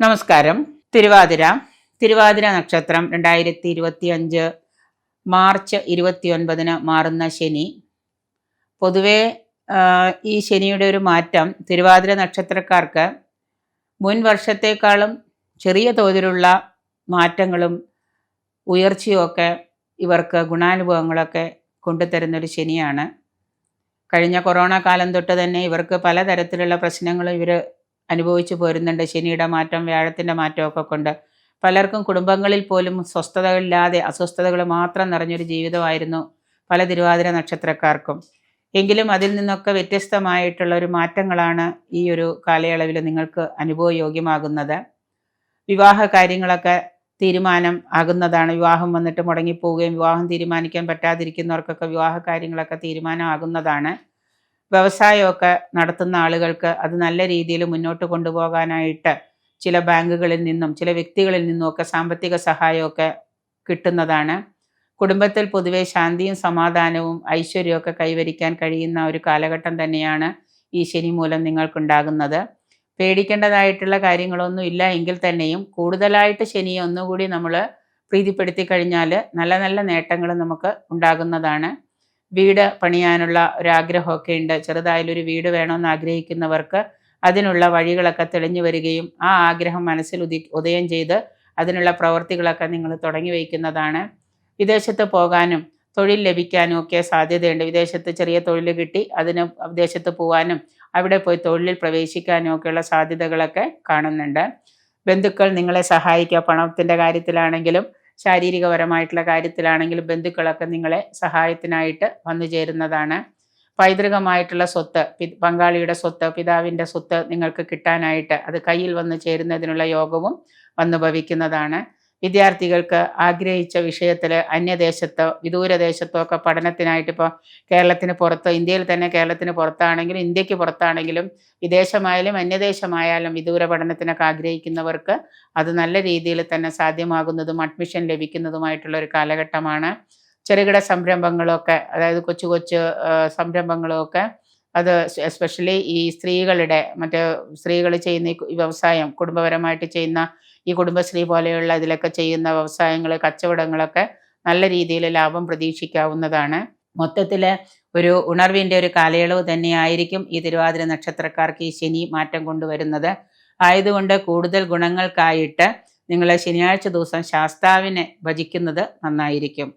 നമസ്കാരം. തിരുവാതിര തിരുവാതിര നക്ഷത്രം രണ്ടായിരത്തി ഇരുപത്തി അഞ്ച് മാർച്ച് ഇരുപത്തിയൊൻപതിന് മാറുന്ന ശനി. പൊതുവെ ഈ ശനിയുടെ ഒരു മാറ്റം തിരുവാതിര നക്ഷത്രക്കാർക്ക് മുൻ വർഷത്തേക്കാളും ചെറിയ തോതിലുള്ള മാറ്റങ്ങളും ഉയർച്ചയുമൊക്കെ ഇവർക്ക് ഗുണാനുഭവങ്ങളൊക്കെ കൊണ്ടുതരുന്നൊരു ശനിയാണ്. കഴിഞ്ഞ കൊറോണ കാലം തൊട്ട് തന്നെ ഇവർക്ക് പലതരത്തിലുള്ള പ്രശ്നങ്ങളും ഇവർ അനുഭവിച്ചു പോരുന്നുണ്ട്. ശനിയുടെ മാറ്റം വ്യാഴത്തിന്റെ മാറ്റമൊക്കെ കൊണ്ട് പലർക്കും കുടുംബങ്ങളിൽ പോലും സ്വസ്ഥതകളില്ലാതെ അസ്വസ്ഥതകൾ മാത്രം നിറഞ്ഞൊരു ജീവിതമായിരുന്നു പല തിരുവാതിര നക്ഷത്രക്കാർക്കും. എങ്കിലും അതിൽ നിന്നൊക്കെ വ്യത്യസ്തമായിട്ടുള്ള ഒരു മാറ്റങ്ങളാണ് ഈ ഒരു കാലയളവിൽ നിങ്ങൾക്ക് അനുഭവയോഗ്യമാകുന്നത്. വിവാഹ കാര്യങ്ങളൊക്കെ തീരുമാനം ആകുന്നതാണ്. വിവാഹം വന്നിട്ട് മുടങ്ങിപ്പോവുകയും വിവാഹം തീരുമാനിക്കാൻ പറ്റാതിരിക്കുന്നവർക്കൊക്കെ വിവാഹ കാര്യങ്ങളൊക്കെ തീരുമാനമാകുന്നതാണ് വ്യവസായമൊക്കെ നടത്തുന്ന ആളുകൾക്ക് അത് നല്ല രീതിയിൽ മുന്നോട്ട് കൊണ്ടുപോകാനായിട്ട് ചില ബാങ്കുകളിൽ നിന്നും ചില വ്യക്തികളിൽ നിന്നുമൊക്കെ സാമ്പത്തിക സഹായമൊക്കെ കിട്ടുന്നതാണ്. കുടുംബത്തിൽ പൊതുവെ ശാന്തിയും സമാധാനവും ഐശ്വര്യമൊക്കെ കൈവരിക്കാൻ കഴിയുന്ന ഒരു കാലഘട്ടം തന്നെയാണ് ഈ ശനി മൂലം നിങ്ങൾക്കുണ്ടാകുന്നത്. പേടിക്കേണ്ടതായിട്ടുള്ള കാര്യങ്ങളൊന്നും ഇല്ല. എങ്കിൽ തന്നെയും കൂടുതലായിട്ട് ശനിയെ ഒന്നുകൂടി നമ്മൾ പ്രീതിപ്പെടുത്തി കഴിഞ്ഞാൽ നല്ല നല്ല നേട്ടങ്ങൾ നമുക്ക് ഉണ്ടാകുന്നതാണ്. വീട് പണിയാനുള്ള ഒരു ആഗ്രഹമൊക്കെ ഉണ്ട് ചെറുതായാലൊരു വീട് വേണമെന്ന് ആഗ്രഹിക്കുന്നവർക്ക് അതിനുള്ള വഴികളൊക്കെ തെളിഞ്ഞു വരികയും ആ ആഗ്രഹം മനസ്സിൽ ഉദി ഉദയം ചെയ്ത് അതിനുള്ള പ്രവൃത്തികളൊക്കെ നിങ്ങൾ തുടങ്ങി വയ്ക്കുന്നതാണ്. വിദേശത്ത് പോകാനും തൊഴിൽ ലഭിക്കാനും ഒക്കെ സാധ്യതയുണ്ട്. വിദേശത്ത് ചെറിയ തൊഴിൽ കിട്ടി അതിന് വിദേശത്ത് പോകാനും അവിടെ പോയി തൊഴിലിൽ പ്രവേശിക്കാനും ഒക്കെയുള്ള സാധ്യതകളൊക്കെ കാണുന്നുണ്ട്. ബന്ധുക്കൾ നിങ്ങളെ സഹായിക്കുക പണത്തിന്റെ കാര്യത്തിലാണെങ്കിലും ശാരീരികപരമായിട്ടുള്ള കാര്യത്തിലാണെങ്കിലും ബന്ധുക്കളൊക്കെ നിങ്ങളെ സഹായത്തിനായിട്ട് വന്നു ചേരുന്നതാണ്. പൈതൃകമായിട്ടുള്ള സ്വത്ത് പങ്കാളിയുടെ സ്വത്ത് പിതാവിന്റെ സ്വത്ത് നിങ്ങൾക്ക് കിട്ടാനായിട്ട് അത് കയ്യിൽ വന്ന് ചേരുന്നതിനുള്ള യോഗവും വന്നു ഭവിക്കുന്നതാണ്. വിദ്യാർത്ഥികൾക്ക് ആഗ്രഹിച്ച വിഷയത്തിൽ അന്യദേശത്തോ വിദൂരദേശത്തോ ഒക്കെ പഠനത്തിനായിട്ട് ഇപ്പോൾ കേരളത്തിന് പുറത്തോ ഇന്ത്യയിൽ തന്നെ കേരളത്തിന് പുറത്താണെങ്കിലും ഇന്ത്യയ്ക്ക് പുറത്താണെങ്കിലും വിദേശമായാലും അന്യദേശമായാലും വിദൂര പഠനത്തിനൊക്കെ ആഗ്രഹിക്കുന്നവർക്ക് അത് നല്ല രീതിയിൽ തന്നെ സാധ്യമാകുന്നതും അഡ്മിഷൻ ലഭിക്കുന്നതുമായിട്ടുള്ള ഒരു കാലഘട്ടമാണ്. ചെറുകിട സംരംഭങ്ങളൊക്കെ അതായത് കൊച്ചു കൊച്ചു സംരംഭങ്ങളൊക്കെ അത് എസ്പെഷ്യലി ഈ സ്ത്രീകളുടെ മറ്റേ സ്ത്രീകൾ ചെയ്യുന്ന ഈ വ്യവസായം കുടുംബപരമായിട്ട് ചെയ്യുന്ന ഈ കുടുംബശ്രീ പോലെയുള്ള ഇതിലൊക്കെ ചെയ്യുന്ന വ്യവസായങ്ങൾ കച്ചവടങ്ങളൊക്കെ നല്ല രീതിയിൽ ലാഭം പ്രതീക്ഷിക്കാവുന്നതാണ്. മൊത്തത്തിൽ ഒരു ഉണർവിന്റെ ഒരു കാലയളവ് തന്നെയായിരിക്കും ഈ തിരുവാതിര നക്ഷത്രക്കാർക്ക് ഈ ശനി മാറ്റം കൊണ്ടുവരുന്നത്. ആയതുകൊണ്ട് കൂടുതൽ ഗുണങ്ങൾക്കായിട്ട് നിങ്ങളെ ശനിയാഴ്ച ദിവസം ശാസ്താവിനെ ഭജിക്കുന്നത് നന്നായിരിക്കും.